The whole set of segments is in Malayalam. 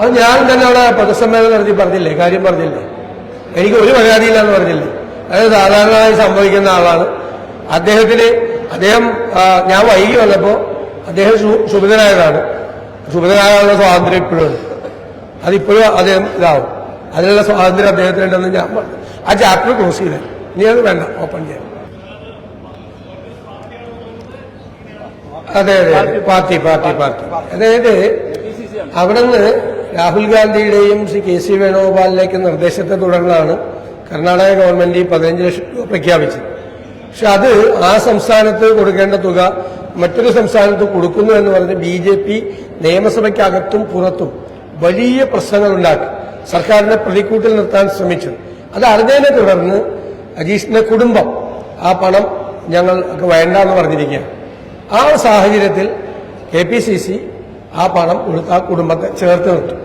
അത് ഞാൻ തന്നെ അവിടെ പൊതുസമ്മേളനം നടത്തി പറഞ്ഞില്ലേ കാര്യം പറഞ്ഞില്ലേ? എനിക്ക് ഒരു മര്യാദയില്ലാന്ന് പറഞ്ഞില്ലേ? അത് സാധാരണയായി സംഭവിക്കുന്ന ആളാണ്. അദ്ദേഹത്തിന് അദ്ദേഹം ഞാൻ വൈകി വന്നപ്പോ അദ്ദേഹം ശുഭിതനായതാണ് ശുഭിതനായുള്ള സ്വാതന്ത്ര്യം ഇപ്പോഴും അതിപ്പോഴും അദ്ദേഹം ഇതാവും. അതിനുള്ള സ്വാതന്ത്ര്യം അദ്ദേഹത്തിനുണ്ടെന്ന് ഞാൻ പറഞ്ഞു. ആ ചാപ്റ്റർ ക്ലോസ് ചെയ്തേ. ഇനി അത് വേണ്ട ഓപ്പൺ ചെയ്യാൻ അതെ അതെ. Party party party. അതായത് അവിടുന്ന് രാഹുൽ ഗാന്ധിയുടെയും ശ്രീ കെ സി വേണുഗോപാലിലേക്ക് നിർദ്ദേശത്തെ തുടർന്നാണ് കർണാടക ഗവൺമെന്റ് ഈ പതിനഞ്ച് ലക്ഷം രൂപ പ്രഖ്യാപിച്ചത്. പക്ഷെ അത് ആ സംസ്ഥാനത്ത് കൊടുക്കേണ്ട തുക മറ്റൊരു സംസ്ഥാനത്ത് കൊടുക്കുന്നു എന്ന് പറഞ്ഞ് ബി ജെ പി നിയമസഭയ്ക്കകത്തും പുറത്തും വലിയ പ്രശ്നങ്ങൾ ഉണ്ടാക്കി സർക്കാരിനെ പ്രതിക്കൂട്ടിൽ നിർത്താൻ ശ്രമിച്ചു. അത് അറിഞ്ഞതിനെ തുടർന്ന് അജീഷിന്റെ കുടുംബം ആ പണം ഞങ്ങൾക്ക് വേണ്ട എന്ന് പറഞ്ഞിരിക്കുകയാണ്. ആ ഒരു സാഹചര്യത്തിൽ കെ പി സി സി ആ പണം ആ കുടുംബത്തെ ചേർത്ത് നിർത്തും.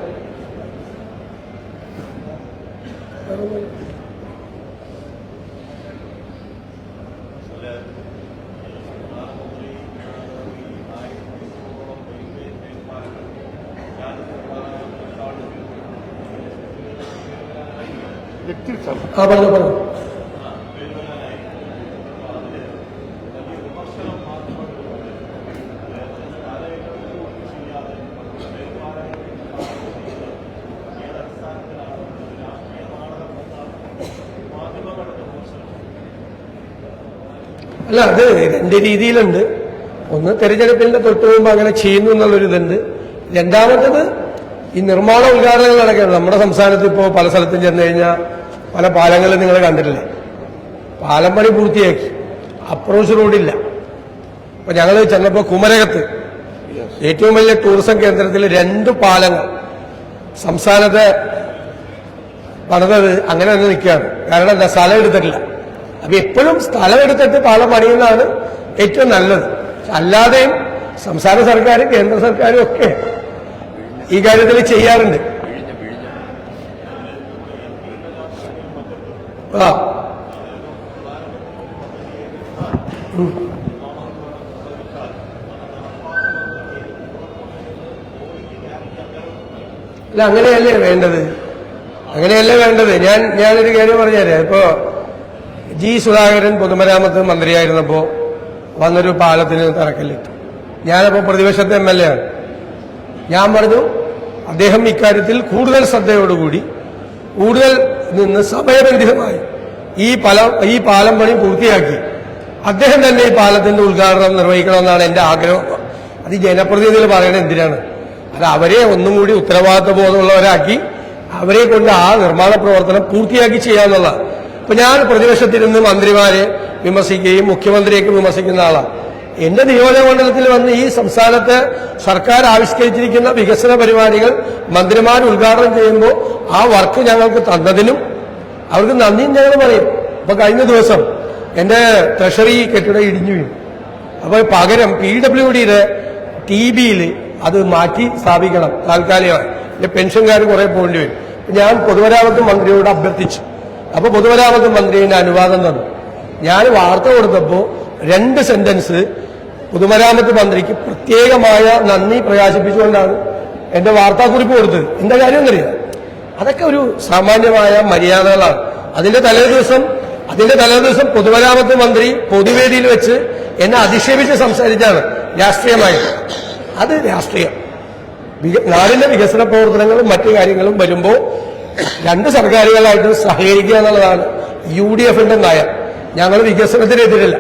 ആ പറഞ്ഞു പറഞ്ഞു. അല്ല അത് രണ്ട് രീതിയിലുണ്ട്. ഒന്ന് തെരഞ്ഞെടുപ്പിന്റെ തൊട്ട് മുമ്പ് അങ്ങനെ ചെയ്യുന്നു എന്നുള്ളൊരു ഇതുണ്ട്. രണ്ടാമത്തത് ഈ നിർമ്മാണ ഉദ്ഘാടനങ്ങൾ നടക്കുന്നത് നമ്മുടെ സംസ്ഥാനത്ത് ഇപ്പോൾ പല സ്ഥലത്തും ചെന്ന് കഴിഞ്ഞാൽ പല പാലങ്ങളും നിങ്ങൾ കണ്ടിട്ടില്ലേ? പാലം പണി പൂർത്തിയാക്കി. അപ്രോച്ച് റോഡില്ല. അപ്പൊ ഞങ്ങൾ ചെന്നപ്പോൾ കുമരകത്ത് ഏറ്റവും വലിയ ടൂറിസം കേന്ദ്രത്തിൽ രണ്ട് പാലങ്ങൾ. സംസ്ഥാനത്തെ പണിതത് അങ്ങനെ തന്നെ നിൽക്കുകയാണ്. കാരണം എന്താ സ്ഥലം എടുത്തിട്ടില്ല. അപ്പൊ എപ്പോഴും സ്ഥലമെടുത്തിട്ട് പാലം പണിയുന്നതാണ് ഏറ്റവും നല്ലത്. അല്ലാതെയും സംസ്ഥാന സർക്കാരും കേന്ദ്ര സർക്കാരും ഒക്കെ ഈ കാര്യത്തിൽ ചെയ്യാറുണ്ട്. ആ. അല്ല അങ്ങനെയല്ലേ വേണ്ടത്? അങ്ങനെയല്ലേ വേണ്ടത്? ഞാൻ ഞാനൊരു കാര്യം പറഞ്ഞാലേ ഇപ്പോ ജി സുധാകരൻ പൊതുമരാമത്ത് മന്ത്രിയായിരുന്നപ്പോ വന്നൊരു പാലത്തിന് തറക്കല്ലിട്ടു. ഞാനപ്പോ പ്രതിപക്ഷത്തെ എം എൽ എ ആണ്. ഞാൻ പറഞ്ഞു അദ്ദേഹം ഇക്കാര്യത്തിൽ കൂടുതൽ ശ്രദ്ധയോടുകൂടി കൂടുതൽ നിന്ന് സമയബന്ധിതമായി ഈ പല ഈ പാലം പണി പൂർത്തിയാക്കി അദ്ദേഹം തന്നെ ഈ പാലത്തിന്റെ ഉദ്ഘാടനം നിർവഹിക്കണമെന്നാണ് എന്റെ ആഗ്രഹം. അത് ജനപ്രതിനിധികൾ പറയുന്നത് എന്തിനാണ്? അത് അവരെ ഒന്നും കൂടി ഉത്തരവാദിത്വ ബോധമുള്ളവരാക്കി അവരെ കൊണ്ട് ആ നിർമ്മാണ പ്രവർത്തനം പൂർത്തിയാക്കി ചെയ്യാന്നുള്ള ഇപ്പൊ ഞാൻ പ്രതിപക്ഷത്തിരുന്ന് മന്ത്രിമാരെ വിമർശിക്കുകയും മുഖ്യമന്ത്രിയൊക്കെ വിമർശിക്കുന്ന ആളാണ് എന്റെ നിയോജകമണ്ഡലത്തിൽ വന്ന് ഈ സംസ്ഥാനത്ത് സർക്കാർ ആവിഷ്കരിച്ചിരിക്കുന്ന വികസന പരിപാടികൾ മന്ത്രിമാർ ഉദ്ഘാടനം ചെയ്യുമ്പോൾ ആ വർക്ക് ഞങ്ങൾക്ക് തന്നതിനും അവർക്ക് നന്ദിയും ഞങ്ങൾ പറയും. ഇപ്പൊ കഴിഞ്ഞ ദിവസം എന്റെ ട്രഷറി കെട്ടിടം ഇടിഞ്ഞു വീണു. അപ്പൊ പകരം പി ഡബ്ല്യു ഡിയുടെ ടി ബിയിൽ അത് മാറ്റി സ്ഥാപിക്കണം താൽക്കാലികമായി. എന്റെ പെൻഷൻകാർ കുറെ പോകേണ്ടി വരും. ഞാൻ പൊതുമരാമത്ത് മന്ത്രിയോട് അഭ്യർത്ഥിച്ചു. അപ്പൊ പൊതുമരാമത്ത് മന്ത്രിയുടെ അനുവാദം തന്നു. ഞാൻ വാർത്ത കൊടുത്തപ്പോ രണ്ട് സെന്റൻസ് പൊതുമരാമത്ത് മന്ത്രിക്ക് പ്രത്യേകമായ നന്ദി പ്രകാശിപ്പിച്ചുകൊണ്ടാണ് എന്റെ വാർത്താക്കുറിപ്പ് കൊടുത്തത്. എന്താ കാര്യം അതൊക്കെ ഒരു സാമാന്യമായ മര്യാദകളാണ്. അതിന്റെ തലേ ദിവസം അതിന്റെ തലേ ദിവസം പൊതുമരാമത്ത് മന്ത്രി പൊതുവേദിയിൽ വെച്ച് എന്നെ അധിക്ഷേപിച്ച് സംസാരിച്ചാണ് രാഷ്ട്രീയമായി. അത് രാഷ്ട്രീയം. നാടിന്റെ വികസന പ്രവർത്തനങ്ങളും മറ്റു കാര്യങ്ങളും വരുമ്പോൾ രണ്ട് സർക്കാരുകളായിട്ട് സഹകരിക്കുക എന്നുള്ളതാണ് യു ഡി എഫിന്റെ നയം. ഞങ്ങൾ വികസനത്തിനെതിരല്ല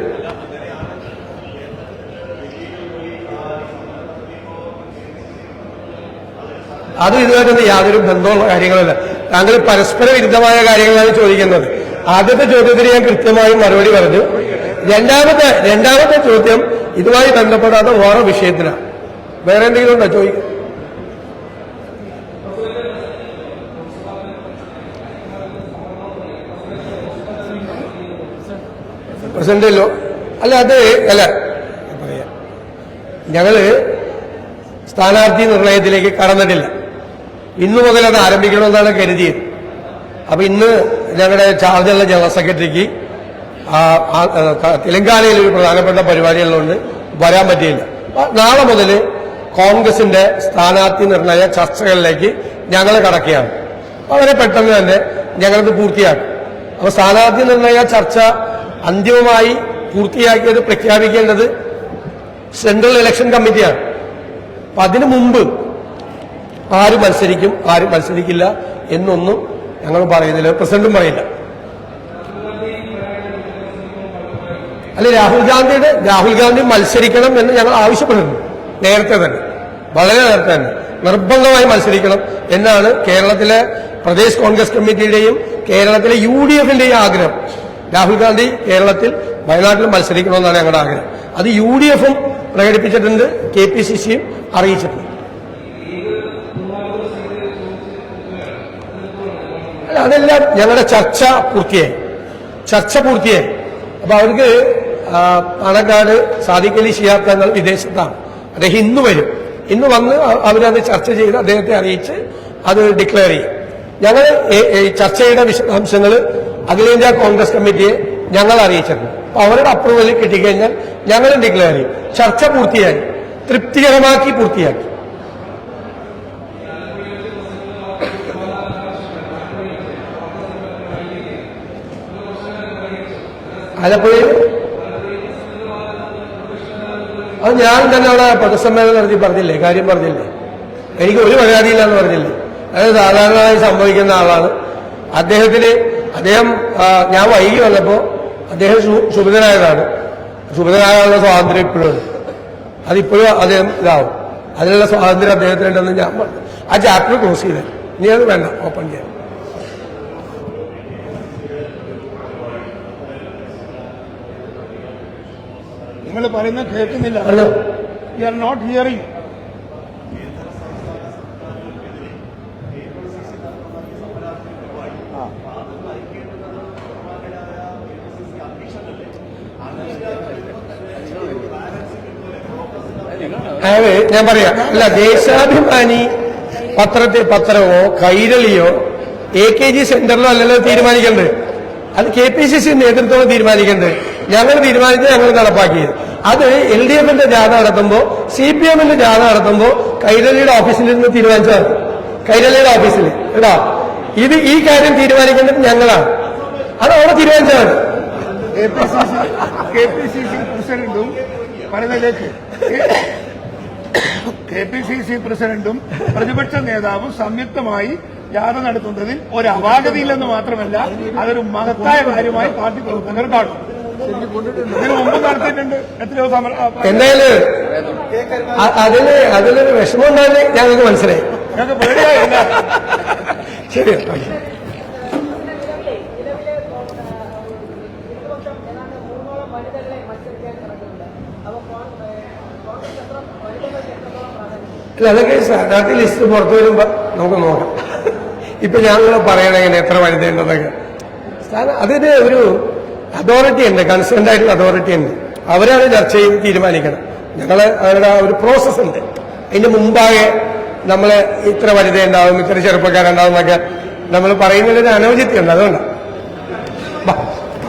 അത് ഇതുമായിട്ടൊന്നും യാതൊരു ബന്ധമുള്ള കാര്യങ്ങളല്ല. താങ്കൾ പരസ്പര വിരുദ്ധമായ കാര്യങ്ങളാണ് ചോദിക്കുന്നത്. ആദ്യത്തെ ചോദ്യത്തിന് ഞാൻ കൃത്യമായി മറുപടി പറഞ്ഞു. രണ്ടാമത്തെ രണ്ടാമത്തെ ചോദ്യം ഇതുമായി ബന്ധപ്പെടാത്ത ഓരോ വിഷയത്തിനാണ്. വേറെ എന്തെങ്കിലും ഉണ്ടോ ചോദിക്കുക പ്രസിഡന്റല്ലോ. അല്ല അത് അല്ല. പറയാ ഞങ്ങൾ സ്ഥാനാർത്ഥി നിർണയത്തിലേക്ക് കടന്നിട്ടില്ല. ഇന്നു മുതൽ അത് ആരംഭിക്കണമെന്നാണ് കരുതിയത്. അപ്പൊ ഇന്ന് ഞങ്ങളുടെ ചാർജുള്ള ജനറൽ സെക്രട്ടറിക്ക് തെലങ്കാനയിൽ ഒരു പ്രധാനപ്പെട്ട പരിപാടികളുണ്ട്. വരാൻ പറ്റിയില്ല. നാളെ മുതൽ കോൺഗ്രസിന്റെ സ്ഥാനാർത്ഥി നിർണയ ചർച്ചകളിലേക്ക് ഞങ്ങൾ കടക്കുകയാണ്. വളരെ പെട്ടെന്ന് തന്നെ ഞങ്ങളത് പൂർത്തിയാക്കും. അപ്പൊ സ്ഥാനാർത്ഥി നിർണയ ചർച്ച അന്തിമമായി പൂർത്തിയാക്കിയത് പ്രഖ്യാപിക്കേണ്ടത് സെൻട്രൽ ഇലക്ഷൻ കമ്മിറ്റിയാണ്. അപ്പൊ അതിനു മുമ്പ് ആര് മത്സരിക്കും ആര് മത്സരിക്കില്ല എന്നൊന്നും ഞങ്ങൾ പറയുന്നില്ല. പ്രസിഡന്റും പറയില്ല അല്ല രാഹുൽ ഗാന്ധിയുടെ രാഹുൽ ഗാന്ധി മത്സരിക്കണം എന്ന് ഞങ്ങൾ ആവശ്യപ്പെടുന്നു. നേരത്തെ തന്നെ. വളരെ നേരത്തെ തന്നെ. നിർബന്ധമായി മത്സരിക്കണം എന്നാണ് കേരളത്തിലെ പ്രദേശ് കോൺഗ്രസ് കമ്മിറ്റിയുടെയും കേരളത്തിലെ യു ഡി എഫിന്റെയും ആഗ്രഹം. രാഹുൽ ഗാന്ധി കേരളത്തിൽ വയനാട്ടിൽ മത്സരിക്കണമെന്നാണ് ഞങ്ങളുടെ ആഗ്രഹം. അത് യു ഡി എഫും പ്രകടിപ്പിച്ചിട്ടുണ്ട് കെ പി സി സിയും അറിയിച്ചിട്ടുണ്ട്. അല്ല അതെല്ലാം ഞങ്ങളുടെ ചർച്ച പൂർത്തിയായി. ചർച്ച പൂർത്തിയായി. അപ്പൊ അവർക്ക് പണക്കാട് സാദിഖലി ശിഹാബ് വിദേശത്താണ്. അദ്ദേഹം ഇന്ന് വരും. ഇന്ന് വന്ന് അവരത് ചർച്ച ചെയ്ത് അദ്ദേഹത്തെ അറിയിച്ച് അത് ഡിക്ലെയർ ചെയ്യും. ഞങ്ങൾ ചർച്ചയുടെ വിശദാംശങ്ങൾ അഖിലേന്ത്യാ കോൺഗ്രസ് കമ്മിറ്റിയെ ഞങ്ങൾ അറിയിച്ചിരുന്നു. അപ്പൊ അവരുടെ അപ്രൂവൽ കിട്ടിക്കഴിഞ്ഞാൽ ഞങ്ങളും ഡിക്ലെയർ ചെയ്യും? ചർച്ച പൂർത്തിയാക്കി തൃപ്തികരമാക്കി പൂർത്തിയാക്കി. ആലപ്പുഴയിൽ? അത് ഞാൻ തന്നെ അവിടെ പൊതുസമ്മേളനം നടത്തി പറഞ്ഞില്ലേ? കാര്യം പറഞ്ഞില്ലേ? എനിക്ക് ഒരു പരാതിയില്ലാന്ന് പറഞ്ഞില്ലേ? അത് സാധാരണയായി സംഭവിക്കുന്ന ആളാണ്. അദ്ദേഹത്തിന് അദ്ദേഹം ഞാൻ വൈകി വന്നപ്പോ അദ്ദേഹം ശുഭിതനായതാണ് ശുഭിതനാകാനുള്ള സ്വാതന്ത്ര്യം ഇപ്പോഴും. അതിപ്പോഴും അദ്ദേഹം ഇതാവും. അതിനുള്ള സ്വാതന്ത്ര്യം അദ്ദേഹത്തിനുണ്ടെന്ന് ഞാൻ പറഞ്ഞു. ആ ചാപ്റ്റർ ക്ലോസ് ചെയ്തേ. ഇനി അത് വേണ്ട ഓപ്പൺ ചെയ്യാൻ. നിങ്ങൾ പറയുന്നത് കേൾക്കുന്നില്ല. Hello. You are not hearing അതെ ഞാൻ പറയാം. അല്ല ദേശാഭിമാനി പത്രത്തിൽ പത്രമോ കൈരളിയോ എ കെ ജി സെന്ററിലോ അല്ലല്ലോ തീരുമാനിക്കേണ്ടത്? അത് കെ പി സി സി നേതൃത്വം തീരുമാനിക്കേണ്ടത്. ഞങ്ങൾ തീരുമാനിച്ച് ഞങ്ങൾ നടപ്പാക്കിയത്. അത് എൽ ഡി എഫിന്റെ ജാഥ നടത്തുമ്പോൾ സി പി എമ്മിന്റെ ജാഥ നടത്തുമ്പോൾ കൈരളിയുടെ ഓഫീസിൽ നിന്ന് തീരുമാനിച്ചതാണ്. കൈരളിയുടെ ഓഫീസിൽ കേട്ടോ? ഇത് ഈ കാര്യം തീരുമാനിക്കേണ്ടത് ഞങ്ങളാണ്. അത് അവിടെ തീരുമാനിച്ചതാണ്. കെ പി സി സി പ്രസിഡന്റും കെ പി സി സി പ്രസിഡന്റും പ്രതിപക്ഷ നേതാവും സംയുക്തമായി യാത്ര നടത്തുന്നതിൽ ഒരു അപാകതയില്ലെന്ന് മാത്രമല്ല അതൊരു മഹത്തായ കാര്യമായി പാർട്ടി പ്രവർത്തകർ കാണും. ഇതിന് മുമ്പ് നടത്തിയിട്ടുണ്ട്. എത്രയോ സമര എന്തായാലും അതിന് അതിലൊരു വിഷമം ഉണ്ടായിരുന്നു ഞങ്ങൾക്ക് മനസ്സിലായി. ഞങ്ങൾക്ക് പേടിയായില്ല. ശരി അല്ല അതൊക്കെ സ്ഥാനാർത്ഥി ലിസ്റ്റ് പുറത്തു വരുമ്പോ നമുക്ക് നോക്കാം. ഇപ്പൊ ഞങ്ങൾ പറയണ എങ്ങനെ എത്ര വനിതയുണ്ടെന്നൊക്കെ അതിന് ഒരു അതോറിറ്റി ഉണ്ട് കൺസേൺഡ് ആയിട്ടുള്ള അതോറിറ്റി ഉണ്ട്. അവരാണ് ചർച്ച ചെയ്ത് തീരുമാനിക്കണം. ഞങ്ങൾ അവരുടെ ഒരു പ്രോസസ് ഉണ്ട്. അതിന് മുമ്പാകെ നമ്മൾ ഇത്ര വനിത ഉണ്ടാവും ഇത്ര ചെറുപ്പക്കാരുണ്ടാവും എന്നൊക്കെ നമ്മൾ പറയുന്നതിൽ ഒരു അനൗചിത്യം ഉണ്ട് അതുകൊണ്ടാണ്